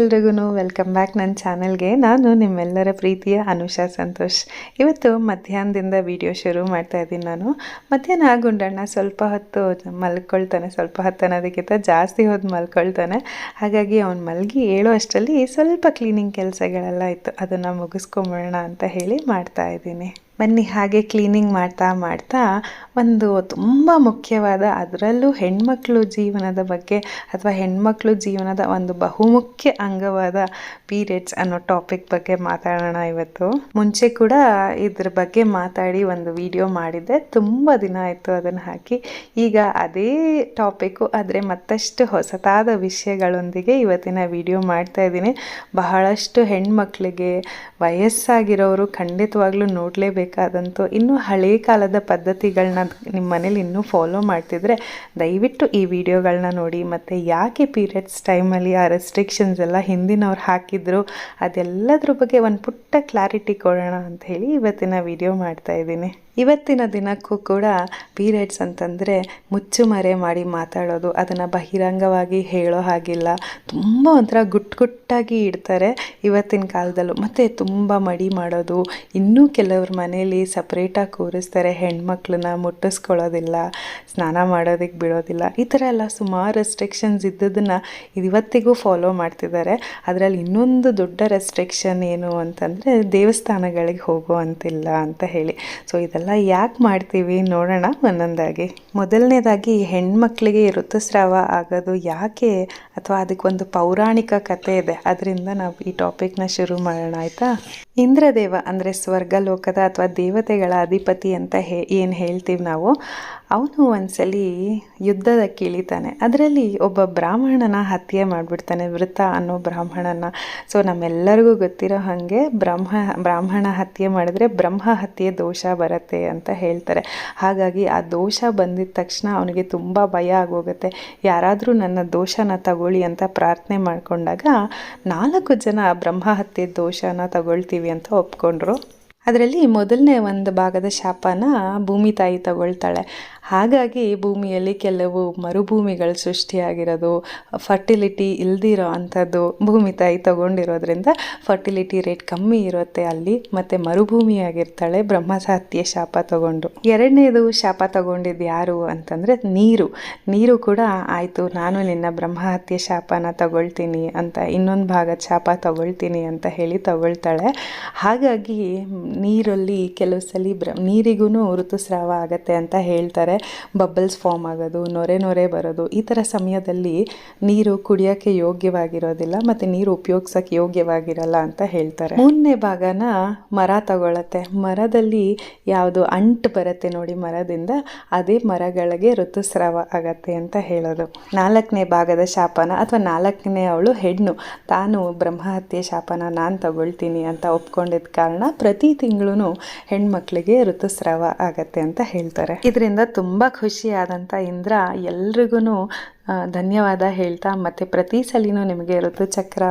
ಎಲ್ರಿಗೂ welcome back ನನ್ನ ಚಾನಲ್ಗೆ. ನಾನು ನಿಮ್ಮೆಲ್ಲರ ಪ್ರೀತಿಯ ಅನುಷಾ ಸಂತೋಷ್. ಇವತ್ತು ಮಧ್ಯಾಹ್ನದಿಂದ ವಿಡಿಯೋ ಶುರು ಮಾಡ್ತಾ ಇದ್ದೀನಿ ನಾನು. ಮಧ್ಯಾಹ್ನ ಗುಂಡಣ್ಣ ಸ್ವಲ್ಪ ಹೊತ್ತು ಮಲ್ಕೊಳ್ತಾನೆ, ಸ್ವಲ್ಪ ಹೊತ್ತು ಅನ್ನೋದಕ್ಕಿಂತ ಜಾಸ್ತಿ ಹೊತ್ತು ಮಲ್ಕೊಳ್ತಾನೆ. ಹಾಗಾಗಿ ಅವ್ನು ಮಲಗಿ ಹೇಳೋ ಅಷ್ಟರಲ್ಲಿ ಸ್ವಲ್ಪ ಕ್ಲೀನಿಂಗ್ ಕೆಲಸಗಳೆಲ್ಲ ಇತ್ತು ಅದನ್ನು ಮುಗಿಸ್ಕೊಂಬಿಡೋಣ ಅಂತ ಹೇಳಿ ಮಾಡ್ತಾ ಇದ್ದೀನಿ. ಬನ್ನಿ, ಹಾಗೆ ಕ್ಲೀನಿಂಗ್ ಮಾಡ್ತಾ ಮಾಡ್ತಾ ಒಂದು ತುಂಬ ಮುಖ್ಯವಾದ ಅದರಲ್ಲೂ ಹೆಣ್ಮಕ್ಳು ಜೀವನದ ಬಗ್ಗೆ ಅಥವಾ ಹೆಣ್ಮಕ್ಳು ಜೀವನದ ಒಂದು ಬಹುಮುಖ್ಯ ಅಂಗವಾದ ಪೀರಿಯಡ್ಸ್ ಅನ್ನೋ ಟಾಪಿಕ್ ಬಗ್ಗೆ ಮಾತಾಡೋಣ ಇವತ್ತು. ಮುಂಚೆ ಕೂಡ ಇದ್ರ ಬಗ್ಗೆ ಮಾತಾಡಿ ಒಂದು ವಿಡಿಯೋ ಮಾಡಿದ್ದೆ. ತುಂಬ ದಿನ ಆಯಿತು ಅದನ್ನು ಹಾಕಿ. ಈಗ ಅದೇ ಟಾಪಿಕ್ಕು ಆದರೆ ಮತ್ತಷ್ಟು ಹೊಸತಾದ ವಿಷಯಗಳೊಂದಿಗೆ ಇವತ್ತಿನ ವಿಡಿಯೋ ಮಾಡ್ತಾ ಇದ್ದೀನಿ. ಬಹಳಷ್ಟು ಹೆಣ್ಮಕ್ಳಿಗೆ ವಯಸ್ಸಾಗಿರೋರು ಖಂಡಿತವಾಗ್ಲೂ ನೋಡಲೇಬೇಕಾದಂತೂ ಇನ್ನೂ ಹಳೇ ಕಾಲದ ಪದ್ಧತಿಗಳನ್ನ ನಿಮ್ಮ ಮನೇಲಿ ಇನ್ನೂ ಫಾಲೋ ಮಾಡ್ತಿದ್ರೆ ದಯವಿಟ್ಟು ಈ ವಿಡಿಯೋಗಳನ್ನ ನೋಡಿ, ಮತ್ತು ಯಾಕೆ ಪೀರಿಯಡ್ಸ್ ಟೈಮಲ್ಲಿ ಆ ರೆಸ್ಟ್ರಿಕ್ಷನ್ಸ್ ಎಲ್ಲ ಹಿಂದಿನವ್ರು ಹಾಕಿದ್ರು, ಅದೆಲ್ಲದ್ರ ಬಗ್ಗೆ ಒಂದು ಪುಟ್ಟ ಕ್ಲಾರಿಟಿ ಕೊಡೋಣ ಅಂತ ಹೇಳಿ ಇವತ್ತಿನ ವಿಡಿಯೋ ಮಾಡ್ತಾ ಇದ್ದೀನಿ. ಇವತ್ತಿನ ದಿನಕ್ಕೂ ಕೂಡ ಪೀರಿಯಡ್ಸ್ ಅಂತಂದರೆ ಮುಚ್ಚುಮರೆ ಮಾಡಿ ಮಾತಾಡೋದು, ಅದನ್ನು ಬಹಿರಂಗವಾಗಿ ಹೇಳೋ ಹಾಗಿಲ್ಲ. ತುಂಬ ಒಂಥರ ಗುಟ್ ಗುಟ್ಟಾಗಿ ಇಡ್ತಾರೆ ಇವತ್ತಿನ ಕಾಲದಲ್ಲೂ. ಮತ್ತು ತುಂಬ ಮಡಿ ಮಾಡೋದು, ಇನ್ನೂ ಕೆಲವ್ರ ಮನೇಲಿ ಸಪ್ರೇಟಾಗಿ ಕೂರಿಸ್ತಾರೆ, ಹೆಣ್ಮಕ್ಳನ್ನ ಮುಟ್ಟಿಸ್ಕೊಳ್ಳೋದಿಲ್ಲ, ಸ್ನಾನ ಮಾಡೋದಕ್ಕೆ ಬಿಡೋದಿಲ್ಲ. ಈ ಥರ ಎಲ್ಲ ಸುಮಾರು ರೆಸ್ಟ್ರಿಕ್ಷನ್ಸ್ ಇದ್ದದನ್ನು ಇವತ್ತಿಗೂ ಫಾಲೋ ಮಾಡ್ತಿದ್ದಾರೆ. ಅದರಲ್ಲಿ ಇನ್ನೊಂದು ದೊಡ್ಡ ರೆಸ್ಟ್ರಿಕ್ಷನ್ ಏನು ಅಂತಂದರೆ ದೇವಸ್ಥಾನಗಳಿಗೆ ಹೋಗುವಂತಿಲ್ಲ ಅಂತ ಹೇಳಿ. ಸೊ ಇದೆಲ್ಲ ಯಾಕೆ ಮಾಡ್ತೀವಿ ನೋಡೋಣ ಒಂದೊಂದಾಗಿ ಮೊದಲನೇದಾಗಿ ಹೆಣ್ಮಕ್ಳಿಗೆ ಋತುಸ್ರಾವ ಆಗೋದು ಯಾಕೆ ಅಥವಾ ಅದಕ್ಕೊಂದು ಪೌರಾಣಿಕ ಕಥೆ ಇದೆ. ಅದರಿಂದ ನಾವು ಈ ಟಾಪಿಕ್ನ ಶುರು ಮಾಡೋಣ, ಆಯಿತಾ? ಇಂದ್ರದೇವ ಅಂದರೆ ಸ್ವರ್ಗಲೋಕದ ಅಥವಾ ದೇವತೆಗಳ ಅಧಿಪತಿ ಅಂತ ಹೇ, ಏನು ಹೇಳ್ತೀವಿ ನಾವು? ಅವನು ಒಂದ್ಸಲಿ ಯುದ್ಧದ ಕೀಳಿತಾನೆ. ಅದರಲ್ಲಿ ಒಬ್ಬ ಬ್ರಾಹ್ಮಣನ ಹತ್ಯೆ ಮಾಡಿಬಿಡ್ತಾನೆ, ವೃತ ಅನ್ನೋ ಬ್ರಾಹ್ಮಣನ. ಸೊ ನಮ್ಮೆಲ್ಲರಿಗೂ ಗೊತ್ತಿರೋ ಹಾಗೆ ಬ್ರಹ್ಮ, ಬ್ರಾಹ್ಮಣ ಹತ್ಯೆ ಮಾಡಿದ್ರೆ ಬ್ರಹ್ಮ ಹತ್ಯೆ ದೋಷ ಬರುತ್ತೆ ಅಂತ ಹೇಳ್ತಾರೆ. ಹಾಗಾಗಿ ಆ ದೋಷ ಬಂದಿದ ತಕ್ಷಣ ಅವನಿಗೆ ತುಂಬ ಭಯ ಆಗೋಗುತ್ತೆ. ಯಾರಾದರೂ ನನ್ನ ದೋಷನ ತಗೊಳ್ಳಿ ಅಂತ ಪ್ರಾರ್ಥನೆ ಮಾಡಿಕೊಂಡಾಗ ನಾಲ್ಕು ಜನ ಬ್ರಹ್ಮಹತ್ಯೆ ದೋಷನ ತಗೊಳ್ತೀವಿ ಅಂತ ಒಪ್ಕೊಂಡ್ರು. ಅದರಲ್ಲಿ ಮೊದಲನೇ ಒಂದು ಭಾಗದ ಶಾಪನ ಭೂಮಿ ತಾಯಿ ತಗೊಳ್ತಾಳೆ. ಹಾಗಾಗಿ ಭೂಮಿಯಲ್ಲಿ ಕೆಲವು ಮರುಭೂಮಿಗಳು ಸೃಷ್ಟಿಯಾಗಿರೋದು ಫರ್ಟಿಲಿಟಿ ಇಲ್ದಿರೋ ಅಂಥದ್ದು ಭೂಮಿ ತಾಯಿ ತಗೊಂಡಿರೋದ್ರಿಂದ ಫರ್ಟಿಲಿಟಿ ರೇಟ್ ಕಮ್ಮಿ ಇರುತ್ತೆ ಅಲ್ಲಿ, ಮತ್ತು ಮರುಭೂಮಿಯಾಗಿರ್ತಾಳೆ ಬ್ರಹ್ಮಸಾತ್ಯ ಶಾಪ ತಗೊಂಡು. ಎರಡನೇದು ಶಾಪ ತಗೊಂಡಿದ್ದು ಯಾರು ಅಂತಂದರೆ ನೀರು. ನೀರು ಕೂಡ ಆಯಿತು, ನಾನು ನಿನ್ನ ಬ್ರಹ್ಮಹತ್ಯೆ ಶಾಪನ ತಗೊಳ್ತೀನಿ ಅಂತ, ಇನ್ನೊಂದು ಭಾಗದ ಶಾಪ ತಗೊಳ್ತೀನಿ ಅಂತ ಹೇಳಿ ತಗೊಳ್ತಾಳೆ. ಹಾಗಾಗಿ ನೀರಲ್ಲಿ ಕೆಲವು ಸಲ ಬ್ರ ನೀರಿಗೂ ಋತುಸ್ರಾವ ಆಗತ್ತೆ ಅಂತ ಹೇಳ್ತಾರೆ. ಬಬಲ್ಸ್ ಫಾರ್ಮ್ ಆಗೋದು, ನೊರೆ ನೊರೆ ಬರೋದು, ಈ ಥರ ಸಮಯದಲ್ಲಿ ನೀರು ಕುಡಿಯೋಕ್ಕೆ ಯೋಗ್ಯವಾಗಿರೋದಿಲ್ಲ ಮತ್ತು ನೀರು ಉಪಯೋಗಿಸೋಕ್ಕೆ ಯೋಗ್ಯವಾಗಿರಲ್ಲ ಅಂತ ಹೇಳ್ತಾರೆ. ಮೂರನೇ ಭಾಗನ ಮರ ತಗೊಳತ್ತೆ. ಮರದಲ್ಲಿ ಯಾವುದು ಅಂಟು ಬರುತ್ತೆ ನೋಡಿ ಮರದಿಂದ, ಅದೇ ಮರಗಳಿಗೆ ಋತುಸ್ರಾವ ಆಗತ್ತೆ ಅಂತ ಹೇಳೋದು. ನಾಲ್ಕನೇ ಭಾಗದ ಶಾಪನ ಅಥವಾ ನಾಲ್ಕನೇ ಅವಳು ಹೆಣ್ಣು, ತಾನು ಬ್ರಹ್ಮಹತ್ಯೆ ಶಾಪನ ನಾನು ತಗೊಳ್ತೀನಿ ಅಂತ ಒಪ್ಕೊಂಡಿದ್ದ ಕಾರಣ ಪ್ರತಿ ತಿಂಗಳು ಹೆಣ್ಮಕ್ಳಿಗೆ ಋತುಸ್ರಾವ ಆಗತ್ತೆ ಅಂತ ಹೇಳ್ತಾರೆ. ಇದರಿಂದ ತುಂಬ ಖುಷಿಯಾದಂಥ ಇಂದ್ರ ಎಲ್ರಿಗೂ ಧನ್ಯವಾದ ಹೇಳ್ತಾ ಮತ್ತು ಪ್ರತಿ ಸಲಿನೂ ನಿಮಗೆ ಋತುಚಕ್ರ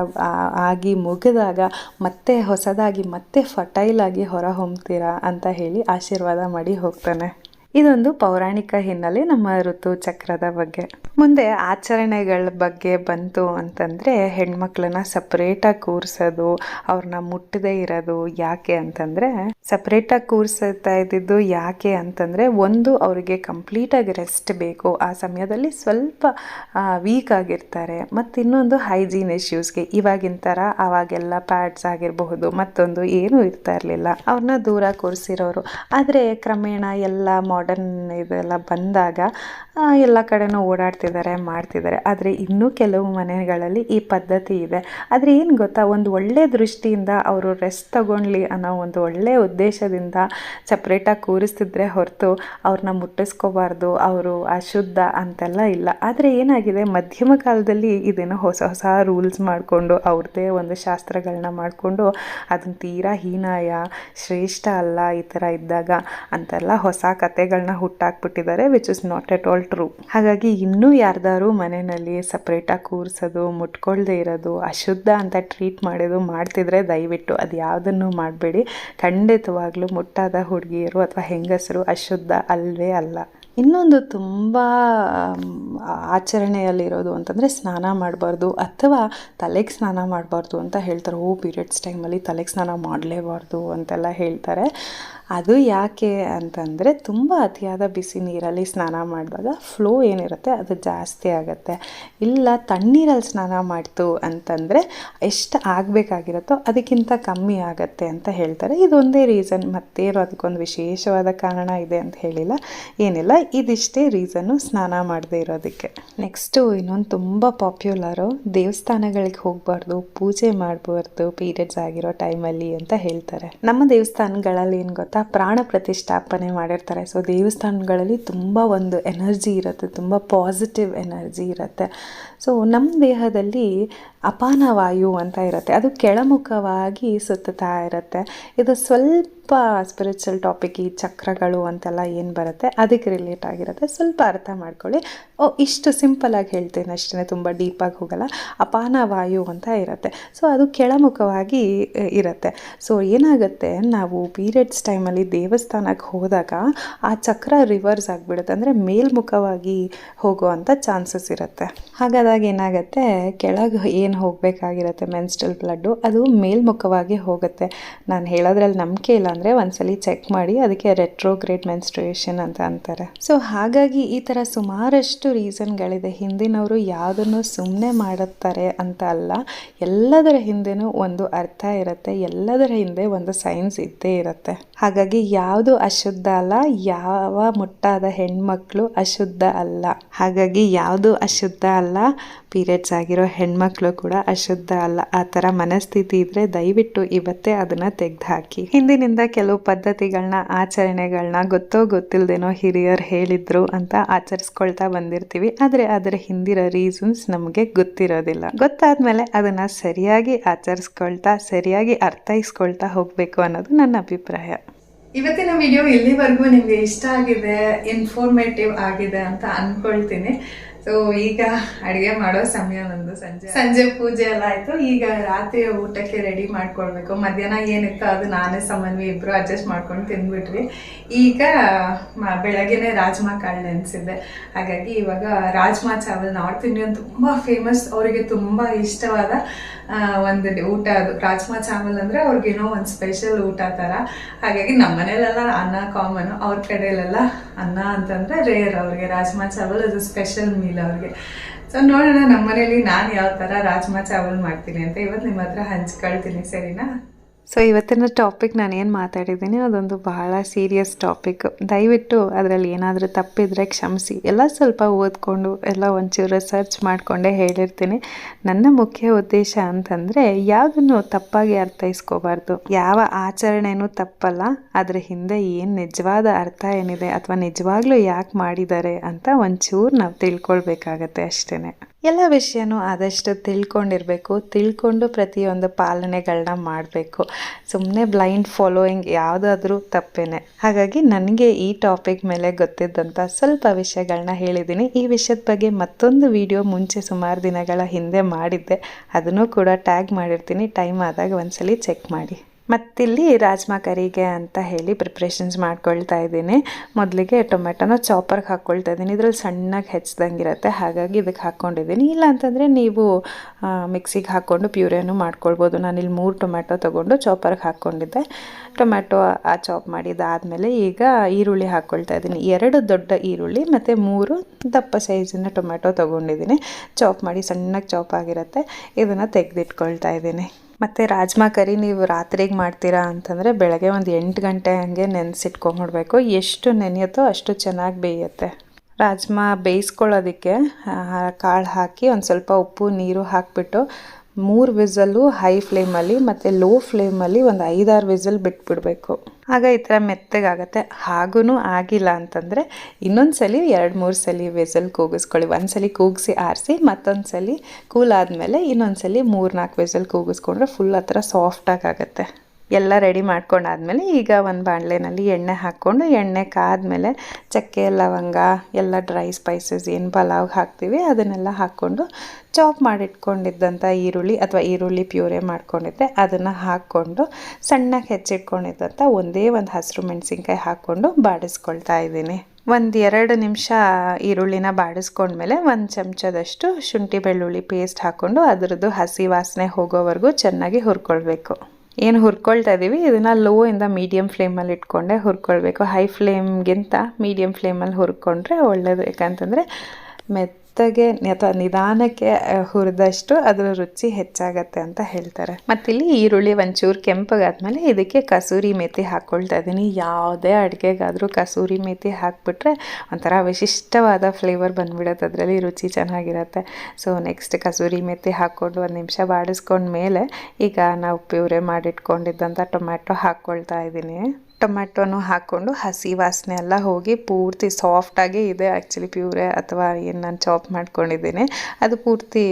ಆಗಿ ಮುಗಿದಾಗ ಮತ್ತೆ ಹೊಸದಾಗಿ ಮತ್ತೆ ಫರ್ಟೈಲ್ ಆಗಿ ಹೊರ ಹೊಮ್ತೀರಾ ಅಂತ ಹೇಳಿ ಆಶೀರ್ವಾದ ಮಾಡಿ ಹೋಗ್ತಾನೆ. ಇದೊಂದು ಪೌರಾಣಿಕ ಹಿನ್ನೆಲೆ ನಮ್ಮ ಋತು ಚಕ್ರದ ಬಗ್ಗೆ. ಮುಂದೆ ಆಚರಣೆಗಳ ಬಗ್ಗೆ ಬಂತು ಅಂತಂದರೆ ಹೆಣ್ಮಕ್ಳನ್ನ ಸಪ್ರೇಟಾಗಿ ಕೂರಿಸೋದು, ಅವ್ರನ್ನ ಮುಟ್ಟದೇ ಇರೋದು ಯಾಕೆ ಅಂತಂದರೆ ಸಪ್ರೇಟಾಗಿ ಕೂರಿಸ್ತಾ ಇದ್ದಿದ್ದು ಯಾಕೆ ಅಂತಂದರೆ ಒಂದು ಅವರಿಗೆ ಕಂಪ್ಲೀಟಾಗಿ ರೆಸ್ಟ್ ಬೇಕು. ಆ ಸಮಯದಲ್ಲಿ ಸ್ವಲ್ಪ ವೀಕ್ ಆಗಿರ್ತಾರೆ. ಮತ್ತು ಇನ್ನೊಂದು ಹೈಜೀನ್ ಇಶ್ಯೂಸ್ಗೆ ಇವಾಗಿನ ಥರ ಅವಾಗೆಲ್ಲ ಪ್ಯಾಡ್ಸ್ ಆಗಿರಬಹುದು, ಮತ್ತೊಂದು ಏನೂ ಇರ್ತಾ ಇರಲಿಲ್ಲ. ಅವ್ರನ್ನ ದೂರ ಕೂರಿಸಿರೋರು. ಆದರೆ ಕ್ರಮೇಣ ಎಲ್ಲ ಮಾಡರ್ನ್ ಇದೆಲ್ಲ ಬಂದಾಗ ಎಲ್ಲ ಕಡೆನೂ ಓಡಾಡ್ತಿದ್ದಾರೆ, ಮಾಡ್ತಿದ್ದಾರೆ. ಆದರೆ ಇನ್ನೂ ಕೆಲವು ಮನೆಗಳಲ್ಲಿ ಈ ಪದ್ಧತಿ ಇದೆ. ಆದರೆ ಏನು ಗೊತ್ತಾ, ಒಂದು ಒಳ್ಳೆ ದೃಷ್ಟಿಯಿಂದ ಅವರು ರೆಸ್ಟ್ ತಗೊಳ್ಳಿ ಅನ್ನೋ ಒಂದು ಒಳ್ಳೆಯ ಉದ್ದೇಶದಿಂದ ಸಪ್ರೇಟಾಗಿ ಕೂರಿಸ್ತಿದ್ರೆ ಹೊರತು ಅವ್ರನ್ನ ಮುಟ್ಟಿಸ್ಕೋಬಾರ್ದು, ಅವರು ಅಶುದ್ಧ ಅಂತೆಲ್ಲ ಇಲ್ಲ. ಆದರೆ ಏನಾಗಿದೆ, ಮಧ್ಯಮ ಕಾಲದಲ್ಲಿ ಇದೇನೋ ಹೊಸ ಹೊಸ ರೂಲ್ಸ್ ಮಾಡಿಕೊಂಡು ಅವ್ರದ್ದೇ ಒಂದು ಶಾಸ್ತ್ರಗಳನ್ನ ಮಾಡಿಕೊಂಡು ಅದನ್ನು ತೀರಾ ಹೀನಾಯ, ಶ್ರೇಷ್ಠ ಅಲ್ಲ ಈ ಥರ ಇದ್ದಾಗ ಅಂತೆಲ್ಲ ಹೊಸ ಕತೆಗಳನ್ನ ಹುಟ್ಟಾಕ್ಬಿಟ್ಟಿದ್ದಾರೆ which is not at all true ಹಾಗಾಗಿ ಇನ್ನೂ ಯಾರ್ದಾರು ಮನೆಯಲ್ಲಿ ಸಪ್ರೇಟಾಗಿ ಕೂರಿಸೋದು, ಮುಟ್ಕೊಳ್ದೆ ಇರೋದು, ಅಶುದ್ಧ ಅಂತ ಟ್ರೀಟ್ ಮಾಡೋದು ಮಾಡ್ತಿದ್ರೆ ದಯವಿಟ್ಟು ಅದು ಯಾವುದನ್ನು ಮಾಡಬೇಡಿ. ಖಂಡಿತವಾಗ್ಲೂ ಮುಟ್ಟಾದ ಹುಡುಗಿಯರು ಅಥವಾ ಹೆಂಗಸರು ಅಶುದ್ಧ ಅಲ್ವೇ ಅಲ್ಲ. ಇನ್ನೊಂದು ತುಂಬ ಆಚರಣೆಯಲ್ಲಿರೋದು ಅಂತಂದರೆ ಸ್ನಾನ ಮಾಡಬಾರ್ದು ಅಥವಾ ತಲೆಗೆ ಸ್ನಾನ ಮಾಡಬಾರ್ದು ಅಂತ ಹೇಳ್ತಾರೆ. ಓ ಪೀರಿಯಡ್ಸ್ ಟೈಮಲ್ಲಿ ತಲೆಗೆ ಸ್ನಾನ ಮಾಡಲೇಬಾರ್ದು ಅಂತೆಲ್ಲ ಹೇಳ್ತಾರೆ. ಅದು ಯಾಕೆ ಅಂತಂದರೆ ತುಂಬ ಅತಿಯಾದ ಬಿಸಿ ನೀರಲ್ಲಿ ಸ್ನಾನ ಮಾಡಿದಾಗ ಫ್ಲೋ ಏನಿರುತ್ತೆ ಅದು ಜಾಸ್ತಿ ಆಗುತ್ತೆ. ಇಲ್ಲ ತಣ್ಣೀರಲ್ಲಿ ಸ್ನಾನ ಮಾಡ್ತು ಅಂತಂದರೆ ಎಷ್ಟು ಆಗಬೇಕಾಗಿರುತ್ತೋ ಅದಕ್ಕಿಂತ ಕಮ್ಮಿ ಆಗುತ್ತೆ ಅಂತ ಹೇಳ್ತಾರೆ. ಇದೊಂದೇ ರೀಸನ್ ಮತ್ತೇನು ಅದಕ್ಕೊಂದು ವಿಶೇಷವಾದ ಕಾರಣ ಇದೆ ಅಂತ ಹೇಳಿಲ್ಲ. ಏನಿಲ್ಲ, ಇದಿಷ್ಟೇ ರೀಸನ್ನು ಸ್ನಾನ ಮಾಡದೇ ಇರೋದಕ್ಕೆ. ನೆಕ್ಸ್ಟು ಇನ್ನೊಂದು ತುಂಬ ಪಾಪ್ಯುಲರು ದೇವಸ್ಥಾನಗಳಿಗೆ ಹೋಗಬಾರ್ದು, ಪೂಜೆ ಮಾಡಬಾರ್ದು ಪೀರಿಯಡ್ಸ್ ಆಗಿರೋ ಟೈಮಲ್ಲಿ ಅಂತ ಹೇಳ್ತಾರೆ. ನಮ್ಮ ದೇವಸ್ಥಾನಗಳಲ್ಲಿ ಏನು ಗೊತ್ತಾ? ಪ್ರಾಣ ಪ್ರತಿಷ್ಠಾಪನೆ ಮಾಡಿರ್ತಾರೆ. ಸೊ ದೇವಸ್ಥಾನಗಳಲ್ಲಿ ತುಂಬ ಒಂದು ಎನರ್ಜಿ ಇರುತ್ತೆ, ತುಂಬ ಪಾಸಿಟಿವ್ ಎನರ್ಜಿ ಇರುತ್ತೆ. ಸೊ ನಮ್ಮ ದೇಹದಲ್ಲಿ ಅಪಾನ ವಾಯು ಅಂತ ಇರುತ್ತೆ. ಅದು ಕೆಳಮುಖವಾಗಿ ಸುತ್ತುತ್ತಾ ಇರುತ್ತೆ. ಇದು ಸ್ವಲ್ಪ ಸ್ಪಿರಿಚುವಲ್ ಟಾಪಿಕ್ ಈ ಚಕ್ರಗಳು ಅಂತೆಲ್ಲ ಏನು ಬರುತ್ತೆ, ಅದಕ್ಕೆ ರಿಲೇಟ್ ಆಗಿರುತ್ತೆ. ಸ್ವಲ್ಪ ಅರ್ಥ ಮಾಡ್ಕೊಳ್ಳಿ. ಓ, ಇಷ್ಟು ಸಿಂಪಲಾಗಿ ಹೇಳ್ತೇನೆ ಅಷ್ಟೇ ತುಂಬ ಡೀಪಾಗಿ ಹೋಗಲ್ಲ. ಅಪಾನ ವಾಯು ಅಂತ ಇರುತ್ತೆ. ಸೊ ಅದು ಕೆಳಮುಖವಾಗಿ ಇರುತ್ತೆ. ಸೊ ಏನಾಗುತ್ತೆ, ನಾವು ಪೀರಿಯಡ್ಸ್ ಟೈಮಲ್ಲಿ ದೇವಸ್ಥಾನಕ್ಕೆ ಹೋದಾಗ ಆ ಚಕ್ರ ರಿವರ್ಸ್ ಆಗಿಬಿಡುತ್ತೆ. ಅಂದರೆ ಮೇಲ್ಮುಖವಾಗಿ ಹೋಗುವಂಥ ಚಾನ್ಸಸ್ ಇರುತ್ತೆ. ಹಾಗಾದಾಗ ಏನಾಗುತ್ತೆ, ಕೆಳಗೆ ಏನು ಹೋಗಬೇಕಾಗಿರುತ್ತೆ ಮೆನ್ಸ್ಟಲ್ ಬ್ಲಡ್ಡು ಅದು ಮೇಲ್ಮುಖವಾಗಿ ಹೋಗುತ್ತೆ. ನಾನು ಹೇಳೋದ್ರಲ್ಲಿ ನಂಬಿಕೆ ಇಲ್ಲ ಅಂದರೆ ಒಂದ್ಸಲಿ ಚೆಕ್ ಮಾಡಿ ಅದಕ್ಕೆ ರೆಟ್ರೋಗ್ರೇಡ್ ಮೆನ್ಸ್ಟ್ರುಯೇಷನ್ ಅಂತ ಅಂತಾರೆ. ಸೊ ಹಾಗಾಗಿ ಈ ಥರ ಸುಮಾರಷ್ಟು ರೀಸನ್ಗಳಿದೆ ಹಿಂದಿನವರು ಯಾವುದನ್ನು ಸುಮ್ಮನೆ ಮಾಡುತ್ತಾರೆ ಅಂತ ಅಲ್ಲ, ಎಲ್ಲದರ ಹಿಂದೆನೂ ಒಂದು ಅರ್ಥ ಇರುತ್ತೆ, ಎಲ್ಲದರ ಹಿಂದೆ ಒಂದು ಸೈನ್ಸ್ ಇದ್ದೇ ಇರುತ್ತೆ. ಹಾಗಾಗಿ ಯಾವುದು ಅಶುದ್ಧ ಅಲ್ಲ, ಯಾವ ಮುಟ್ಟಾದ ಹೆಣ್ಮಕ್ಳು ಅಶುದ್ಧ ಅಲ್ಲ. ಹಾಗಾಗಿ ಯಾವುದು ಅಶುದ್ಧ ಅಲ್ಲ ಪೀರಿಯಡ್ಸ್ ಆಗಿರೋ ಹೆಣ್ಮಕ್ಳು ಕೂಡ ಅಶುದ್ಧ ಅಲ್ಲ. ಆ ಥರ ಮನಸ್ಥಿತಿ ಇದ್ರೆ ದಯವಿಟ್ಟು ಇವತ್ತೇ ಅದನ್ನ ತೆಗೆದು ಹಾಕಿ ಹಿಂದಿನಿಂದ ಕೆಲವು ಪದ್ಧತಿಗಳನ್ನ ಆಚರಣೆಗಳನ್ನ ಗೊತ್ತೋ ಗೊತ್ತಿಲ್ಲದೇನೋ ಹಿರಿಯರು ಹೇಳಿದ್ರು ಅಂತ ಆಚರಿಸ್ಕೊಳ್ತಾ ಬಂದಿರ್ತೀವಿ. ಆದರೆ ಅದರ ಹಿಂದಿರೋ ರೀಸನ್ಸ್ ನಮಗೆ ಗೊತ್ತಿರೋದಿಲ್ಲ. ಗೊತ್ತಾದ್ಮೇಲೆ ಅದನ್ನ ಸರಿಯಾಗಿ ಆಚರಿಸ್ಕೊಳ್ತಾ, ಸರಿಯಾಗಿ ಅರ್ಥೈಸ್ಕೊಳ್ತಾ ಹೋಗಬೇಕು ಅನ್ನೋದು ನನ್ನ ಅಭಿಪ್ರಾಯ. ಇವತ್ತಿನ ವಿಡಿಯೋ ಇಲ್ಲಿವರೆಗೂ ನಿಮಗೆ ಇಷ್ಟ ಆಗಿದೆ ಇನ್ಫಾರ್ಮೇಟಿವ್ ಆಗಿದೆ ಅಂತ ಅನ್ಕೊಳ್ತೀನಿ. ಸೊ ಈಗ ಅಡಿಗೆ ಮಾಡೋ ಸಮಯ ನಂದು ಸಂಜೆ. ಸಂಜೆ ಪೂಜೆ ಎಲ್ಲ ಆಯ್ತು. ಈಗ ರಾತ್ರಿ ಊಟಕ್ಕೆ ರೆಡಿ ಮಾಡ್ಕೊಳ್ಬೇಕು. ಮಧ್ಯಾಹ್ನ ಏನಿತ್ತು ಅದು ನಾನೇ ಸಮನ್ವಿ ಇಬ್ರು ಅಡ್ಜಸ್ಟ್ ಮಾಡ್ಕೊಂಡು ತಿಂದ್ಬಿಟ್ವಿ. ಈಗ ಬೆಳಗ್ಗೆನೆ ರಾಜ್ಮಾ ಕಾಳು ನೆನೆಸಿದ್ದೆ ಹಾಗಾಗಿ ಇವಾಗ ರಾಜ್ಮಾ ಚಾವಲ್ ನಾರ್ತ್ ಇಂಡಿಯನ್ ತುಂಬಾ ಫೇಮಸ್ ಅವರಿಗೆ ತುಂಬಾ ಇಷ್ಟವಾದ ಒಂದು ಊಟ ಅದು. ರಾಜ್ಮಾ ಚಾವಲ್ ಅಂದ್ರೆ ಅವ್ರಿಗೇನೋ ಒಂದು ಸ್ಪೆಷಲ್ ಊಟ ತರ. ಹಾಗಾಗಿ ನಮ್ಮ ಮನೇಲೆಲ್ಲ ಅನ್ನ ಕಾಮನ್ ಅವ್ರ ಕಡೆಯಲ್ಲೆಲ್ಲ ಅನ್ನ ಅಂತಂದ್ರೆ ರೇರ್ ಅವ್ರಿಗೆ. ರಾಜ್ಮಾ ಚಾವಲ್ ಅದು ಸ್ಪೆಷಲ್ ಮೀಲ್ ಅವ್ರಿಗೆ. ಸೊ ನೋಡೋಣ ನಮ್ಮ ಮನೇಲಿ ನಾನು ಯಾವ ತರ ರಾಜ್ಮಾ ಚಾವಲ್ ಮಾಡ್ತೀನಿ ಅಂತ. ಇವತ್ತು ನಿಮ್ಮ ಹತ್ರ ಹಂಚ್ಕೊಳ್ತೀನಿ, ಸರಿನಾ? ಸೊ ಇವತ್ತಿನ ಟಾಪಿಕ್ ನಾನು ಏನು ಮಾತಾಡಿದ್ದೀನಿ, ಅದೊಂದು ಬಹಳ ಸೀರಿಯಸ್ ಟಾಪಿಕ್ ದಯವಿಟ್ಟು ಅದರಲ್ಲಿ ಏನಾದರೂ ತಪ್ಪಿದರೆ ಕ್ಷಮಿಸಿ. ಎಲ್ಲ ಸ್ವಲ್ಪ ಓದ್ಕೊಂಡು, ಎಲ್ಲ ಒಂಚೂರು ರಿಸರ್ಚ್ ಮಾಡಿಕೊಂಡೇ ಹೇಳಿರ್ತೀನಿ. ನನ್ನ ಮುಖ್ಯ ಉದ್ದೇಶ ಅಂತಂದರೆ, ಯಾವುದನ್ನು ತಪ್ಪಾಗಿ ಅರ್ಥೈಸ್ಕೋಬಾರ್ದು. ಯಾವ ಆಚರಣೆನೂ ತಪ್ಪಲ್ಲ, ಅದರ ಹಿಂದೆ ಏನು ನಿಜವಾದ ಅರ್ಥ ಏನಿದೆ, ಅಥವಾ ನಿಜವಾಗ್ಲೂ ಯಾಕೆ ಮಾಡಿದ್ದಾರೆ ಅಂತ ಒಂಚೂರು ನಾವು ತಿಳ್ಕೊಳ್ಬೇಕಾಗತ್ತೆ ಅಷ್ಟೇ ಎಲ್ಲ ವಿಷಯನೂ ಆದಷ್ಟು ತಿಳ್ಕೊಂಡಿರಬೇಕು, ತಿಳ್ಕೊಂಡು ಪ್ರತಿಯೊಂದು ಪಾಲನೆಗಳನ್ನ ಮಾಡಬೇಕು. ಸುಮ್ಮನೆ ಬ್ಲೈಂಡ್ ಫಾಲೋಯಿಂಗ್ ಯಾವುದಾದ್ರೂ ತಪ್ಪೇನೆ. ಹಾಗಾಗಿ ನನಗೆ ಈ ಟಾಪಿಕ್ ಮೇಲೆ ಗೊತ್ತಿದ್ದಂಥ ಸ್ವಲ್ಪ ವಿಷಯಗಳನ್ನ ಹೇಳಿದ್ದೀನಿ. ಈ ವಿಷಯದ ಬಗ್ಗೆ ಮತ್ತೊಂದು ವಿಡಿಯೋ ಮುಂಚೆ ಸುಮಾರು ದಿನಗಳ ಹಿಂದೆ ಮಾಡಿದ್ದೆ. ಅದನ್ನು ಕೂಡ ಟ್ಯಾಗ್ ಮಾಡಿರ್ತೀನಿ. ಟೈಮ್ ಆದಾಗ ಒಂದ್ಸಲಿ ಚೆಕ್ ಮಾಡಿ. ಮತ್ತಿಲ್ಲಿ ರಾಜ್ಮಾ ಕರಿಗೆ ಅಂತ ಹೇಳಿ ಪ್ರಿಪ್ರೇಷನ್ಸ್ ಮಾಡ್ಕೊಳ್ತಾ ಇದ್ದೀನಿ. ಮೊದಲಿಗೆ ಟೊಮೆಟೊನ ಚಾಪರ್ಗೆ ಹಾಕ್ಕೊಳ್ತಾ ಇದ್ದೀನಿ. ಇದ್ರಲ್ಲಿ ಸಣ್ಣಗೆ ಹೆಚ್ಚಿದಂಗಿರುತ್ತೆ. ಹಾಗಾಗಿ ಇದಕ್ಕೆ ಹಾಕ್ಕೊಂಡಿದ್ದೀನಿ ಇಲ್ಲ ಅಂತಂದರೆ ನೀವು ಮಿಕ್ಸಿಗೆ ಹಾಕ್ಕೊಂಡು ಪ್ಯೂರೇನು ಮಾಡ್ಕೊಳ್ಬೋದು. ನಾನಿಲ್ಲಿ ಮೂರು ಟೊಮೆಟೊ ತೊಗೊಂಡು ಚಾಪರ್ಗೆ ಹಾಕ್ಕೊಂಡಿದ್ದೆ. ಟೊಮೆಟೊ ಆ ಚಾಪ್ ಮಾಡಿದ್ದಾದಮೇಲೆ ಈಗ ಈರುಳ್ಳಿ ಹಾಕ್ಕೊಳ್ತಾ ಇದ್ದೀನಿ. ಎರಡು ದೊಡ್ಡ ಈರುಳ್ಳಿ ಮತ್ತು ಮೂರು ದಪ್ಪ ಸೈಜಿನ ಟೊಮೆಟೊ ತೊಗೊಂಡಿದ್ದೀನಿ. ಚಾಪ್ ಮಾಡಿ ಸಣ್ಣಗೆ ಚಾಪ್ ಆಗಿರುತ್ತೆ. ಇದನ್ನು ತೆಗೆದಿಟ್ಕೊಳ್ತಾ ಇದ್ದೀನಿ. ಮತ್ತು ರಾಜ್ಮಾ ಕರಿ ನೀವು ರಾತ್ರಿಗೆ ಮಾಡ್ತೀರಾ ಅಂತಂದರೆ ಬೆಳಗ್ಗೆ ಒಂದು ಎಂಟು ಗಂಟೆ ಹಂಗೆ ನೆನೆಸಿಟ್ಕೊಂಡ್ಬಿಡ್ಬೇಕು. ಎಷ್ಟು ನೆನೆಯುತ್ತೋ ಅಷ್ಟು ಚೆನ್ನಾಗಿ ಬೇಯುತ್ತೆ. ರಾಜ್ಮಾ ಬೇಯಿಸ್ಕೊಳ್ಳೋದಕ್ಕೆ ಕಾಳು ಹಾಕಿ ಒಂದು ಸ್ವಲ್ಪ ಉಪ್ಪು, ನೀರು ಹಾಕಿಬಿಟ್ಟು ಮೂರು ವಿಸಲು ಹೈ ಫ್ಲೇಮಲ್ಲಿ ಮತ್ತು ಲೋ ಫ್ಲೇಮಲ್ಲಿ ಒಂದು ಐದಾರು ವಿಸಲ್ ಬಿಟ್ಬಿಡಬೇಕು. ಆಗ ಈ ಥರ ಮೆತ್ತಗಾಗತ್ತೆ. ಹಾಗೂ ಆಗಿಲ್ಲ ಅಂತಂದರೆ ಇನ್ನೊಂದು ಸಲ ಎರಡು ಮೂರು ಸಲ ವಿಸಲ್ ಕೂಗಿಸ್ಕೊಳ್ಳಿ. ಒಂದು ಸಲ ಕೂಗಿಸಿ ಆರಿಸಿ, ಮತ್ತೊಂದು ಸಲ ಕೂಲ್ ಆದಮೇಲೆ ಇನ್ನೊಂದು ಸಲ ಮೂರು ನಾಲ್ಕು ವಿಸಲ್ ಕೂಗಿಸ್ಕೊಂಡ್ರೆ ಫುಲ್ ಆ ಥರ ಸಾಫ್ಟಾಗಿ ಆಗುತ್ತೆ. ಎಲ್ಲ ರೆಡಿ ಮಾಡ್ಕೊಂಡಾದ್ಮೇಲೆ ಈಗ ಒಂದು ಬಾಣಲೆನಲ್ಲಿ ಎಣ್ಣೆ ಹಾಕ್ಕೊಂಡು, ಎಣ್ಣೆ ಕಾದ್ಮೇಲೆ ಚಕ್ಕೆ, ಲವಂಗ, ಎಲ್ಲ ಡ್ರೈ ಸ್ಪೈಸಸ್ ಏನು ಪಲಾವ್ಗೆ ಹಾಕ್ತೀವಿ, ಅದನ್ನೆಲ್ಲ ಹಾಕ್ಕೊಂಡು ಚಾಪ್ ಮಾಡಿಟ್ಕೊಂಡಿದ್ದಂಥ ಈರುಳ್ಳಿ ಅಥವಾ ಈರುಳ್ಳಿ ಪ್ಯೂರೆ ಮಾಡ್ಕೊಂಡಿದ್ದೆ ಅದನ್ನು ಹಾಕ್ಕೊಂಡು ಸಣ್ಣಗೆ ಹೆಚ್ಚಿಟ್ಕೊಂಡಿದ್ದಂಥ ಒಂದೇ ಒಂದು ಹಸಿರು ಮೆಣಸಿನ್ಕಾಯಿ ಹಾಕ್ಕೊಂಡು ಬಾಡಿಸ್ಕೊಳ್ತಾ ಇದ್ದೀನಿ. ಒಂದು ಎರಡು ನಿಮಿಷ ಈರುಳ್ಳಿನ ಬಾಡಿಸ್ಕೊಂಡ್ಮೇಲೆ ಒಂದು ಚಮಚದಷ್ಟು ಶುಂಠಿ ಬೆಳ್ಳುಳ್ಳಿ ಪೇಸ್ಟ್ ಹಾಕ್ಕೊಂಡು ಅದರದ್ದು ಹಸಿ ವಾಸನೆ ಹೋಗೋವರೆಗೂ ಚೆನ್ನಾಗಿ ಹುರ್ಕೊಳ್ಬೇಕು. ಏನು ಹುರ್ಕೊಳ್ತಾ ಇದ್ದೀವಿ ಇದನ್ನು ಲೋ ಇಂದ ಮೀಡಿಯಮ್ ಫ್ಲೇಮಲ್ಲಿ ಇಟ್ಕೊಂಡೆ ಹುರ್ಕೊಳ್ಬೇಕು. ಹೈ ಫ್ಲೇಮ್ಗಿಂತ ಮೀಡಿಯಮ್ ಫ್ಲೇಮಲ್ಲಿ ಹುರ್ಕೊಂಡ್ರೆ ಒಳ್ಳೆಯದು ಯಾಕಂತಂದರೆ ಮೆತ್ತಗೆ ಅಥವಾ ನಿಧಾನಕ್ಕೆ ಹುರಿದಷ್ಟು ಅದರ ರುಚಿ ಹೆಚ್ಚಾಗತ್ತೆ ಅಂತ ಹೇಳ್ತಾರೆ. ಮತ್ತಿಲ್ಲಿ ಈರುಳ್ಳಿ ಒಂಚೂರು ಕೆಂಪಗಾದ್ಮೇಲೆ ಇದಕ್ಕೆ ಕಸೂರಿ ಮೇಥಿ ಹಾಕ್ಕೊಳ್ತಾ ಇದ್ದೀನಿ. ಯಾವುದೇ ಅಡುಗೆಗಾದರೂ ಕಸೂರಿ ಮೇಥಿ ಹಾಕ್ಬಿಟ್ರೆ ಒಂಥರ ವಿಶಿಷ್ಟವಾದ ಫ್ಲೇವರ್ ಬಂದ್ಬಿಡುತ್ತೆ. ಅದರಲ್ಲಿ ರುಚಿ ಚೆನ್ನಾಗಿರುತ್ತೆ. ಸೊ, ನೆಕ್ಸ್ಟ್ ಕಸೂರಿ ಮೇಥಿ ಹಾಕ್ಕೊಂಡು ಒಂದು ನಿಮಿಷ ಬಾಡಿಸ್ಕೊಂಡ್ಮೇಲೆ ಈಗ ನಾವು ಪ್ಯೂರೆ ಮಾಡಿಟ್ಕೊಂಡಿದ್ದಂಥ ಟೊಮ್ಯಾಟೊ ಹಾಕ್ಕೊಳ್ತಾ ಇದ್ದೀನಿ. ಟೊಮ್ಯಾಟೊನು ಹಾಕ್ಕೊಂಡು ಹಸಿ ವಾಸನೆ ಎಲ್ಲ ಹೋಗಿ ಪೂರ್ತಿ ಸಾಫ್ಟಾಗೇ ಇದೆ ಆ್ಯಕ್ಚುಲಿ ಪ್ಯೂರೆ ಅಥವಾ ಏನು ನಾನು ಚಾಪ್ ಮಾಡ್ಕೊಂಡಿದ್ದೀನಿ. ಅದು ಪೂರ್ತಿ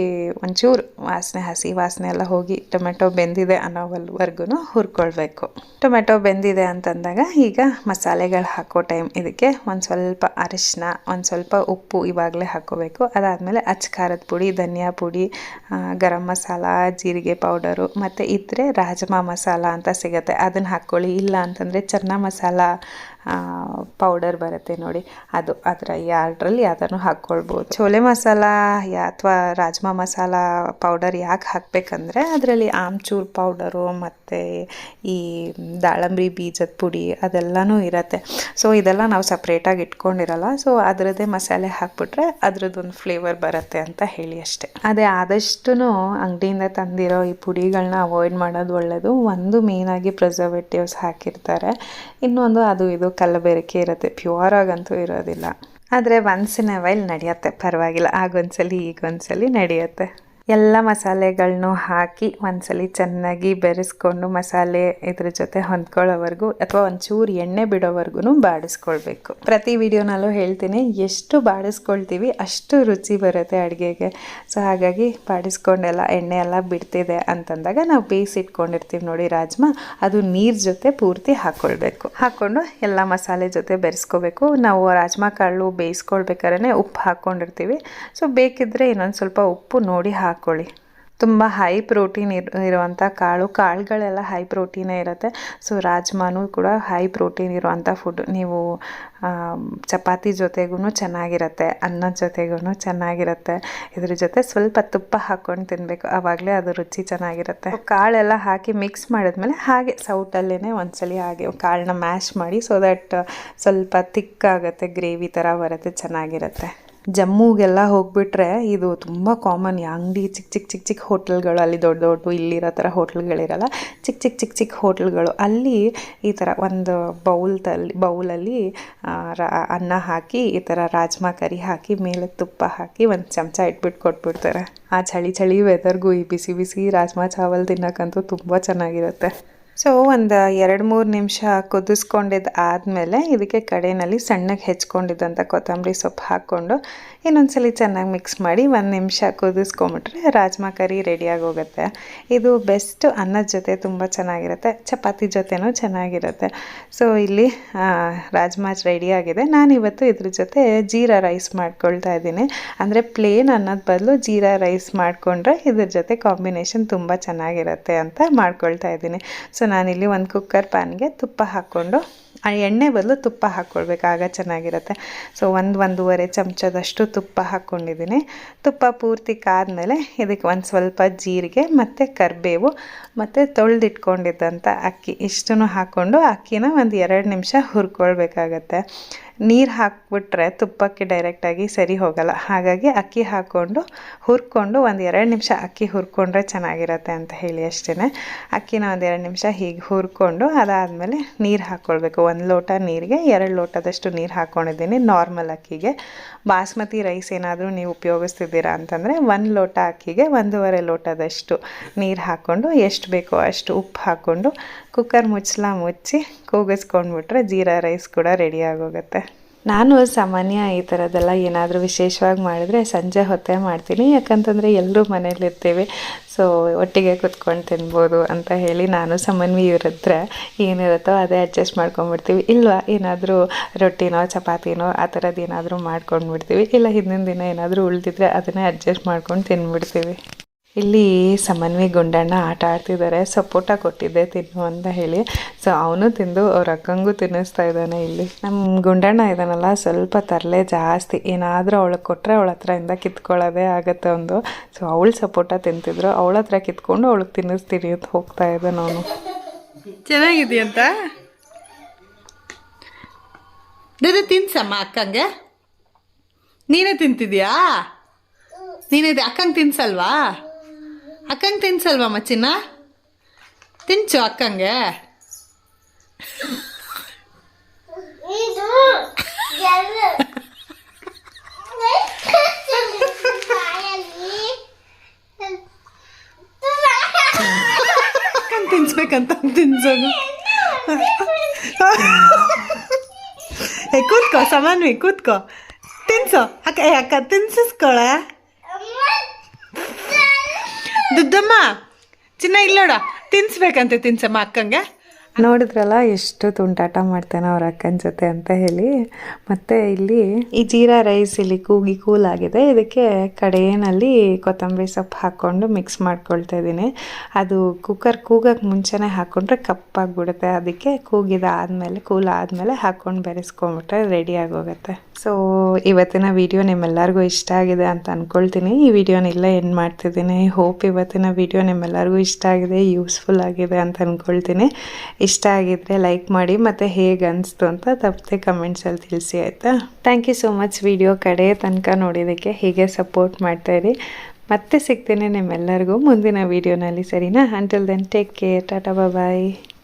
ಒಂಚೂರು ವಾಸನೆ, ಹಸಿ ವಾಸನೆ ಎಲ್ಲ ಹೋಗಿ ಟೊಮೆಟೊ ಬೆಂದಿದೆ ಅನ್ನೋವಲ್ವರೆಗೂ ಹುರ್ಕೊಳ್ಬೇಕು. ಟೊಮೆಟೊ ಬೆಂದಿದೆ ಅಂತಂದಾಗ ಈಗ ಮಸಾಲೆಗಳು ಹಾಕೋ ಟೈಮ್ ಇದಕ್ಕೆ ಒಂದು ಸ್ವಲ್ಪ ಅರಿಶಿನ ಒಂದು ಸ್ವಲ್ಪ ಉಪ್ಪು ಇವಾಗಲೇ ಹಾಕೋಬೇಕು. ಅದಾದಮೇಲೆ ಅಚ್ಚ ಖಾರದ ಪುಡಿ, ಧನಿಯಾ ಪುಡಿ ಗರಂ ಮಸಾಲ, ಜೀರಿಗೆ ಪೌಡರು ಮತ್ತು ಇದ್ದರೆ ರಾಜ್ಮಾ ಮಸಾಲ ಅಂತ ಸಿಗುತ್ತೆ. ಅದನ್ನು ಹಾಕ್ಕೊಳ್ಳಿ ಇಲ್ಲ ಅಂತಂದರೆ ಚನ್ನ ಮಸಾಲ ಪೌಡರ್ ಬರುತ್ತೆ ನೋಡಿ. ಅದು ಅದರ ಎರಡರಲ್ಲಿ ಯಾವ್ದನ್ನು ಹಾಕ್ಕೊಳ್ಬೋದು. ಚೋಲೆ ಮಸಾಲ ಯಾ ಅಥವಾ ರಾಜ್ಮಾ ಮಸಾಲ ಪೌಡರ್ ಯಾಕೆ ಹಾಕಬೇಕಂದ್ರೆ ಅದರಲ್ಲಿ ಆಮ್ಚೂರ್ ಪೌಡರು ಮತ್ತು ಈ ದಾಳಂಬ್ರಿ ಬೀಜದ ಪುಡಿ ಅದೆಲ್ಲನೂ ಇರುತ್ತೆ. ಸೊ ಇದೆಲ್ಲ ನಾವು ಸಪ್ರೇಟಾಗಿ ಇಟ್ಕೊಂಡಿರಲ್ಲ ಸೊ ಅದರದ್ದೇ ಮಸಾಲೆ ಹಾಕ್ಬಿಟ್ರೆ ಅದ್ರದ್ದೊಂದು ಫ್ಲೇವರ್ ಬರುತ್ತೆ ಅಂತ ಹೇಳಿ ಅಷ್ಟೇ. ಅದೇ ಆದಷ್ಟು ಅಂಗಡಿಯಿಂದ ತಂದಿರೋ ಈ ಪುಡಿಗಳನ್ನ ಅವಾಯ್ಡ್ ಮಾಡೋದು ಒಳ್ಳೆಯದು ಒಂದು ಮೇನಾಗಿ ಪ್ರಿಸರ್ವೇಟಿವ್ಸ್ ಹಾಕಿರ್ತಾರೆ. ಇನ್ನೊಂದು ಅದು ಇದು ಕಲಬೆರಕೆ ಇರುತ್ತೆ ಪ್ಯೂರ್ ಆಗಂತೂ ಇರೋದಿಲ್ಲ. ಆದರೆ ಒನ್ಸ್ ಇನ್ ಅ ವೈಲ್ ನಡೆಯುತ್ತೆ. ಪರವಾಗಿಲ್ಲ. ಆಗೊಂದ್ಸಲಿ, ಈಗೊಂದ್ಸಲಿ ನಡೆಯುತ್ತೆ. ಎಲ್ಲ ಮಸಾಲೆಗಳನ್ನೂ ಹಾಕಿ ಒಂದ್ಸಲಿ ಚೆನ್ನಾಗಿ ಬೆರೆಸ್ಕೊಂಡು ಮಸಾಲೆ ಇದ್ರ ಜೊತೆ ಹೊಂದ್ಕೊಳ್ಳೋವರೆಗೂ ಅಥವಾ ಒಂಚೂರು ಎಣ್ಣೆ ಬಿಡೋವರೆಗೂ ಬಾಡಿಸ್ಕೊಳ್ಬೇಕು. ಪ್ರತಿ ವಿಡಿಯೋನಲ್ಲೂ ಹೇಳ್ತೀನಿ, ಎಷ್ಟು ಬಾಡಿಸ್ಕೊಳ್ತೀವಿ ಅಷ್ಟು ರುಚಿ ಬರುತ್ತೆ ಅಡುಗೆಗೆ. ಸೊ, ಹಾಗಾಗಿ ಬಾಡಿಸ್ಕೊಂಡೆಲ್ಲ ಎಣ್ಣೆ ಎಲ್ಲ ಬಿಡ್ತಿದೆ ಅಂತಂದಾಗ ನಾವು ಬೇಯಿಸಿಟ್ಕೊಂಡಿರ್ತೀವಿ ನೋಡಿ ರಾಜ್ಮಾ, ಅದು ನೀರು ಜೊತೆ ಪೂರ್ತಿ ಹಾಕೊಳ್ಬೇಕು. ಹಾಕ್ಕೊಂಡು ಎಲ್ಲ ಮಸಾಲೆ ಜೊತೆ ಬೆರೆಸ್ಕೋಬೇಕು. ನಾವು ರಾಜ್ಮಾ ಕಾಳು ಬೇಯಿಸ್ಕೊಳ್ಬೇಕಾದ್ರೆ ಉಪ್ಪು ಹಾಕ್ಕೊಂಡಿರ್ತೀವಿ ಸೊ ಬೇಕಿದ್ದರೆ ಇನ್ನೊಂದು ಸ್ವಲ್ಪ ಉಪ್ಪು ನೋಡಿ ಹಾಕ್ಕೊಳ್ಳಿ ತುಂಬ ಹೈ ಪ್ರೋಟೀನ್ ಇರ್ ಇರುವಂಥ ಕಾಳು, ಕಾಳುಗಳೆಲ್ಲ ಹೈ ಪ್ರೋಟೀನೇ ಇರುತ್ತೆ. ಸೊ ರಾಜ್ಮಾನು ಕೂಡ ಹೈ ಪ್ರೋಟೀನ್ ಇರುವಂಥ ಫುಡ್ ನೀವು ಚಪಾತಿ ಜೊತೆಗೂ ಚೆನ್ನಾಗಿರುತ್ತೆ ಅನ್ನದ ಜೊತೆಗೂ ಚೆನ್ನಾಗಿರುತ್ತೆ. ಇದ್ರ ಜೊತೆ ಸ್ವಲ್ಪ ತುಪ್ಪ ಹಾಕ್ಕೊಂಡು ತಿನ್ನಬೇಕು ಆವಾಗಲೇ ಅದು ರುಚಿ ಚೆನ್ನಾಗಿರುತ್ತೆ. ಕಾಳೆಲ್ಲ ಹಾಕಿ ಮಿಕ್ಸ್ ಮಾಡಿದ್ಮೇಲೆ ಹಾಗೆ ಸೌಟಲ್ಲೇ ಒಂದ್ಸಲಿ ಹಾಗೆ ಕಾಳನ್ನ ಮ್ಯಾಶ್ ಮಾಡಿ ಸೊ ದಟ್ ಸ್ವಲ್ಪ ತಿಕ್ಕಾಗುತ್ತೆ ಗ್ರೇವಿ ಥರ ಬರುತ್ತೆ, ಚೆನ್ನಾಗಿರುತ್ತೆ. ಜಮ್ಮುಗೆಲ್ಲ ಹೋಗ್ಬಿಟ್ರೆ ಇದು ತುಂಬ ಕಾಮನ್ ಅಂಗಡಿ ಚಿಕ್ಕ ಚಿಕ್ಕ ಚಿಕ್ಕ ಚಿಕ್ಕ ಹೋಟ್ಲ್ಗಳು ಅಲ್ಲಿ ದೊಡ್ಡ ದೊಡ್ಡ ಇಲ್ಲಿರೋ ಥರ ಹೋಟ್ಲ್ಗಳಿರಲ್ಲ ಚಿಕ್ಕ ಚಿಕ್ಕ ಚಿಕ್ಕ ಚಿಕ್ಕ ಹೋಟ್ಲ್ಗಳು. ಅಲ್ಲಿ ಈ ಥರ ಒಂದು ಬೌಲ್ದಲ್ಲಿ ಬೌಲಲ್ಲಿ ಆ, ರ- ಅನ್ನ ಹಾಕಿ ಈ ಥರ ರಾಜ್ಮಾ ಕರಿ ಹಾಕಿ ಮೇಲೆ ತುಪ್ಪ ಹಾಕಿ ಒಂದು ಚಮಚ ಇಟ್ಬಿಟ್ಟು ಕೊಟ್ಬಿಡ್ತಾರೆ. ಆ ಚಳಿ ಚಳಿ ವೆದರ್ಗೂ ಈ ಬಿಸಿ ಬಿಸಿ ರಾಜ್ಮಾ ಚಾವಲ್ ತಿನ್ನೋಕ್ಕಂತೂ ತುಂಬ ಚೆನ್ನಾಗಿರುತ್ತೆ. ಸೊ ಒಂದು ಎರಡು ಮೂರು ನಿಮಿಷ ಕುದಿಸ್ಕೊಂಡಿದ್ದು ಆದಮೇಲೆ ಇದಕ್ಕೆ ಕಡೆಯಲ್ಲಿ ಸಣ್ಣಗೆ ಹೆಚ್ಕೊಂಡಿದ್ದಂಥ ಕೊತ್ತಂಬರಿ ಸೊಪ್ಪು ಹಾಕ್ಕೊಂಡು ಇನ್ನೊಂದ್ಸಲಿ ಚೆನ್ನಾಗಿ ಮಿಕ್ಸ್ ಮಾಡಿ ಒಂದು ನಿಮಿಷ ಕುದಿಸ್ಕೊಂಬಿಟ್ರೆ ರಾಜ್ಮಾ ಕರಿ ರೆಡಿಯಾಗಿ ಹೋಗುತ್ತೆ ಇದು ಬೆಸ್ಟ್ ಅನ್ನದ ಜೊತೆ ತುಂಬ ಚೆನ್ನಾಗಿರುತ್ತೆ, ಚಪಾತಿ ಜೊತೆನೂ ಚೆನ್ನಾಗಿರುತ್ತೆ. ಸೊ ಇಲ್ಲಿ ರಾಜ್ಮಾ ರೆಡಿಯಾಗಿದೆ ನಾನಿವತ್ತು ಇದ್ರ ಜೊತೆ ಜೀರಾ ರೈಸ್ ಮಾಡ್ಕೊಳ್ತಾ ಇದ್ದೀನಿ. ಅಂದರೆ ಪ್ಲೇನ್ ಅನ್ನೋದು ಬದಲು ಜೀರಾ ರೈಸ್ ಮಾಡಿಕೊಂಡ್ರೆ ಇದ್ರ ಜೊತೆ ಕಾಂಬಿನೇಷನ್ ತುಂಬ ಚೆನ್ನಾಗಿರುತ್ತೆ ಅಂತ ಮಾಡ್ಕೊಳ್ತಾ ಇದ್ದೀನಿ. ಸೊ ನಾನಿಲ್ಲಿ ಒಂದು ಕುಕ್ಕರ್ ಪ್ಯಾನ್ಗೆ ತುಪ್ಪ ಹಾಕ್ಕೊಂಡು ಆ ಎಣ್ಣೆ ಬದಲು ತುಪ್ಪ ಹಾಕ್ಕೊಳ್ಬೇಕು, ಆಗ ಚೆನ್ನಾಗಿರುತ್ತೆ. ಸೊ ಒಂದು ಒಂದೂವರೆ ಚಮಚದಷ್ಟು ತುಪ್ಪ ಹಾಕ್ಕೊಂಡಿದ್ದೀನಿ. ತುಪ್ಪ ಪೂರ್ತಿ ಕಾದ್ಮೇಲೆ ಇದಕ್ಕೆ ಒಂದು ಸ್ವಲ್ಪ ಜೀರಿಗೆ ಮತ್ತು ಕರಿಬೇವು ಮತ್ತು ತೊಳೆದಿಟ್ಕೊಂಡಿದ್ದಂಥ ಅಕ್ಕಿ. ಇಷ್ಟನ್ನು ಹಾಕ್ಕೊಂಡು ಅಕ್ಕಿನ ಒಂದು ಎರಡು ನಿಮಿಷ ಹುರ್ಕೊಳ್ಬೇಕಾಗತ್ತೆ. ನೀರು ಹಾಕ್ಬಿಟ್ರೆ ತುಪ್ಪಕ್ಕೆ ಡೈರೆಕ್ಟಾಗಿ ಸರಿ ಹೋಗಲ್ಲ. ಹಾಗಾಗಿ ಅಕ್ಕಿ ಹಾಕ್ಕೊಂಡು ಹುರ್ಕೊಂಡು ಒಂದು ಎರಡು ನಿಮಿಷ ಅಕ್ಕಿ ಹುರ್ಕೊಂಡ್ರೆ ಚೆನ್ನಾಗಿರತ್ತೆ ಅಂತ ಹೇಳಿ ಅಷ್ಟೇ ಅಕ್ಕಿನ ಒಂದು ಎರಡು ನಿಮಿಷ ಹೀಗೆ ಹುರ್ಕೊಂಡು ಅದಾದಮೇಲೆ ನೀರು ಹಾಕ್ಕೊಳ್ಬೇಕು ಒಂದು ಲೋಟ ನೀರಿಗೆ ಎರಡು ಲೋಟದಷ್ಟು ನೀರು ಹಾಕ್ಕೊಂಡಿದ್ದೀನಿ ನಾರ್ಮಲ್ ಅಕ್ಕಿಗೆ. ಬಾಸ್ಮತಿ ರೈಸ್ ಏನಾದರೂ ನೀವು ಉಪಯೋಗಿಸ್ತಿದ್ದೀರಾ ಅಂತಂದರೆ ಒಂದು ಲೋಟ ಅಕ್ಕಿಗೆ ಒಂದೂವರೆ ಲೋಟದಷ್ಟು ನೀರು ಹಾಕ್ಕೊಂಡು ಎಷ್ಟು ಬೇಕೋ ಅಷ್ಟು ಉಪ್ಪು ಹಾಕ್ಕೊಂಡು ಕುಕ್ಕರ್ ಮುಚ್ಚಲ ಮುಚ್ಚಿ ಕೂಗಿಸ್ಕೊಂಡ್ಬಿಟ್ರೆ ಜೀರಾ ರೈಸ್ ಕೂಡ ರೆಡಿ ಆಗೋಗುತ್ತೆ. ನಾನು ಸಾಮಾನ್ಯ ಈ ಥರದ್ದೆಲ್ಲ ಏನಾದರೂ ವಿಶೇಷವಾಗಿ ಮಾಡಿದ್ರೆ ಸಂಜೆ ಹೊತ್ತೇ ಮಾಡ್ತೀನಿ. ಯಾಕಂತಂದರೆ ಎಲ್ಲರೂ ಮನೇಲಿರ್ತೀವಿ ಸೊ ಒಟ್ಟಿಗೆ ಕುತ್ಕೊಂಡು ತಿನ್ಬೋದು ಅಂತ ಹೇಳಿ ನಾನು ಸಾಮಾನ್ಯ ಇರಿದ್ರೆ ಏನಿರುತ್ತೋ ಅದೇ ಅಡ್ಜಸ್ಟ್ ಮಾಡ್ಕೊಂಡ್ಬಿಡ್ತೀವಿ. ಇಲ್ವಾ, ಏನಾದರೂ ರೊಟ್ಟಿನೋ, ಚಪಾತಿನೋ ಆ ಥರದ್ದು ಏನಾದರೂ ಮಾಡ್ಕೊಂಡ್ಬಿಡ್ತೀವಿ. ಇಲ್ಲ, ಹಿಂದಿನ ದಿನ ಏನಾದರೂ ಉಳಿದಿದ್ರೆ ಅದನ್ನೇ ಅಡ್ಜಸ್ಟ್ ಮಾಡ್ಕೊಂಡು ತಿನ್ಬಿಡ್ತೀವಿ. ಇಲ್ಲಿ ಸಮನ್ವಿ ಗುಂಡಣ್ಣ ಆಟ ಆಡ್ತಿದ್ದಾರೆ ಸಪೋಟ ಕೊಟ್ಟಿದ್ದೆ ತಿನ್ನು ಅಂತ ಹೇಳಿ. ಸೊ ಅವನು ತಿಂದು ಅವ್ರ ಅಕ್ಕಂಗೂ ತಿನ್ನಿಸ್ತಾ ಇದ್ದಾನೆ ಇಲ್ಲಿ. ನಮ್ಮ ಗುಂಡಣ್ಣ ಇದ್ದಾನಲ್ಲ ಸ್ವಲ್ಪ ತರಲೆ ಜಾಸ್ತಿ. ಏನಾದರೂ ಅವಳಿಗೆ ಕೊಟ್ಟರೆ ಅವಳ ಹತ್ರದಿಂದ ಕಿತ್ಕೊಳ್ಳೋದೇ ಆಗುತ್ತೆ ಒಂದು. ಸೊ ಅವಳು ಸಪೋಟ ತಿಂತಿದ್ರು. ಅವಳ ಹತ್ರ ಕಿತ್ಕೊಂಡು ಅವಳಿಗೆ ತಿನ್ನಿಸ್ತೀನಿ ಅಂತ ಹೋಗ್ತಾ ಇದ್ದಾನೆ ಅವನು. ಚೆನ್ನಾಗಿದೆಯಂತ? ಇದು ತಿನ್ಸಮ್ಮ ಅಕ್ಕಂಗೆ. ನೀನೇ ತಿಂತಿದ್ಯಾ? ನೀನೇ, ಅಕ್ಕಂಗೆ ತಿನ್ಸಲ್ವಾ? ಅಕ್ಕಂಗೆ ತಿನ್ಸಲ್ವಾ ಮಚ್ಚಿನ ತಿನ್ಸು ಅಕ್ಕಂಗೆ ಇದು ಎಲ್ಲ ಬಾಯಲ್ಲಿ ಅಕ್ಕಂಗೆ ತಿನ್ಸ್ಬೇಕಂತ ತಿನ್ಸೋದು ಏ ಕೂತ್ಕೋ ಸಮಾನ್ವಿ ಕೂತ್ಕೋ ತಿನ್ಸೋ ಅಕ್ಕ ಏ ಅಕ್ಕ ತಿನ್ಸಿಸ್ಕೊಳ ದುಡ್ಡಮ್ಮ ಚಿನ್ನ ಇಲ್ಲೋಡ ತಿನ್ಸ್ಬೇಕಂತೆ ತಿನ್ಸಮ್ಮ ಅಕ್ಕಂಗೆ? ನೋಡಿದ್ರಲ್ಲ, ಎಷ್ಟು ತುಂಟಾಟ ಮಾಡ್ತಾನೆ ಅವ್ರ ಅಕ್ಕನ ಜೊತೆ ಅಂತ ಹೇಳಿ. ಮತ್ತೆ ಇಲ್ಲಿ ಈ ಜೀರಾ ರೈಸ್ ಇಲ್ಲಿ ಕೂಗಿ ಕೂಲ್ ಆಗಿದೆ ಇದಕ್ಕೆ ಕಡೆಯಲ್ಲಿ ಕೊತ್ತಂಬರಿ ಸೊಪ್ಪು ಹಾಕ್ಕೊಂಡು ಮಿಕ್ಸ್ ಮಾಡ್ಕೊಳ್ತಾ ಇದ್ದೀನಿ. ಅದು ಕುಕ್ಕರ್ ಕೂಗಕ್ಕೆ ಮುಂಚೆನೇ ಹಾಕ್ಕೊಂಡ್ರೆ ಕಪ್ಪಾಗಿಬಿಡುತ್ತೆ. ಅದಕ್ಕೆ ಕೂಲ್ ಆದಮೇಲೆ ಹಾಕ್ಕೊಂಡು ಬೆರೆಸ್ಕೊಂಡ್ಬಿಟ್ರೆ ರೆಡಿ ಆಗೋಗುತ್ತೆ. ಸೊ ಇವತ್ತಿನ ವಿಡಿಯೋ ನಿಮ್ಮೆಲ್ಲರಿಗೂ ಇಷ್ಟ ಆಗಿದೆ ಅಂತ ಅಂದ್ಕೊಳ್ತೀನಿ ಈ ವಿಡಿಯೋನ ಇಲ್ಲೇ ಎಂಡ್ ಮಾಡ್ತಿದ್ದೀನಿ. ಹೋಪ್ ಇವತ್ತಿನ ವಿಡಿಯೋ ನಿಮ್ಮೆಲ್ಲರಿಗೂ ಇಷ್ಟ ಆಗಿದೆ ಯೂಸ್ಫುಲ್ ಆಗಿದೆ ಅಂತ ಅಂದ್ಕೊಳ್ತೀನಿ ಇಷ್ಟ ಆಗಿದ್ರೆ ಲೈಕ್ ಮಾಡಿ ಮತ್ತು ಹೇಗೆ ಅನಿಸ್ತು ಅಂತ ತಪ್ಪದೆ ಕಮೆಂಟ್ಸಲ್ಲಿ ತಿಳಿಸಿ, ಆಯಿತಾ? Thank you so much video ಕಡೆ ತನಕ ನೋಡಿದ್ದಕ್ಕೆ ಹೀಗೆ ಸಪೋರ್ಟ್ ಮಾಡ್ತಾಯಿರಿ ಮತ್ತೆ ಸಿಗ್ತೇನೆ ನಿಮ್ಮೆಲ್ಲರಿಗೂ ಮುಂದಿನ ವಿಡಿಯೋನಲ್ಲಿ ಸರಿನಾ? Until then take care tata bye